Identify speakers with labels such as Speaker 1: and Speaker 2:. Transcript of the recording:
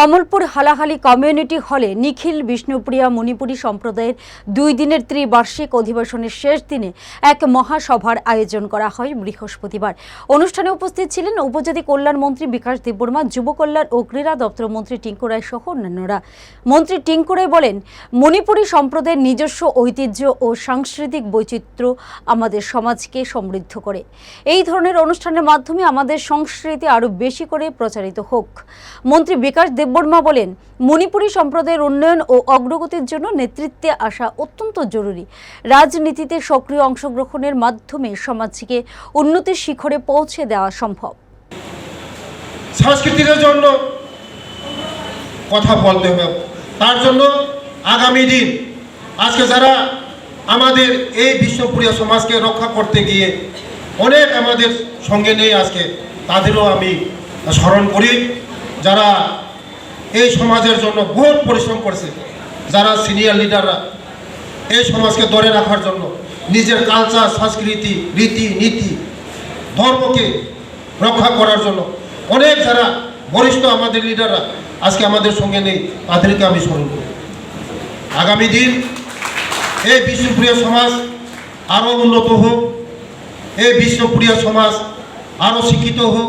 Speaker 1: Kamalpur হালাহালি community হলে নিখিল, বিষ্ণুপ্রিয়া, মণিপুরী সম্প্রদায়ের দুই দিনের ত্রিবার্ষিক অধিবেশনের শেষ দিনে এক মহাসভার আয়োজন করা হয় বৃহস্পতিবার। অনুষ্ঠানে উপস্থিত ছিলেন উপজাতি কল্যাণ মন্ত্রী বিকাশ দেববর্মা, যুব কল্যাণ ও ক্রীড়া দপ্তর মন্ত্রী টিঙ্কু রায় সহ অন্যান্যরা। মন্ত্রী টিঙ্কু রায় বলেন, মণিপুরী সম্প্রদায়ের নিজস্ব ঐতিহ্য ও সাংস্কৃতিক বৈচিত্র্য আমাদের সমাজকে সমৃদ্ধ করে। এই ধরনের অনুষ্ঠানের মাধ্যমে আমাদের সংস্কৃতি আরও বেশি করে প্রচারিত হোক। মন্ত্রী বিকাশ দেববর্মা বলেন, মণিপুরী সম্প্রদায়ের উন্নয়ন ও অগ্রগতির জন্য নেতৃত্বে আসা অত্যন্ত জরুরি। রাজনীতিতে সক্রিয় অংশগ্রহণের মাধ্যমে সমাজকে উন্নতির শিখরে পৌঁছে দেওয়া সম্ভব।
Speaker 2: সংস্কৃতির জন্য কথা বলতে হবে। তার জন্য আগামী দিন আজকে যারা আমাদের এই বিশ্বপ্রিয় সমাজকে রক্ষা করতে গিয়ে অনেক আমাদের সঙ্গে নেই আজকে, তাদেরও আমি স্মরণ করি। যারা এই সমাজের জন্য বহুত পরিশ্রম করছে যারা সিনিয়র লিডাররা এই সমাজকে ধরে রাখার জন্য নিজের কালচার সংস্কৃতি, রীতি, নীতি, ধর্মকে রক্ষা করার জন্য অনেক যারা বরিষ্ঠ আমাদের লিডাররা আজকে আমাদের সঙ্গে নেই, তাদেরকে আমি স্মরণ করি। আগামী দিন এই বিশ্বপ্রিয় সমাজ আরও উন্নত হোক, এই বিশ্বপ্রিয় সমাজ আরও শিক্ষিত হোক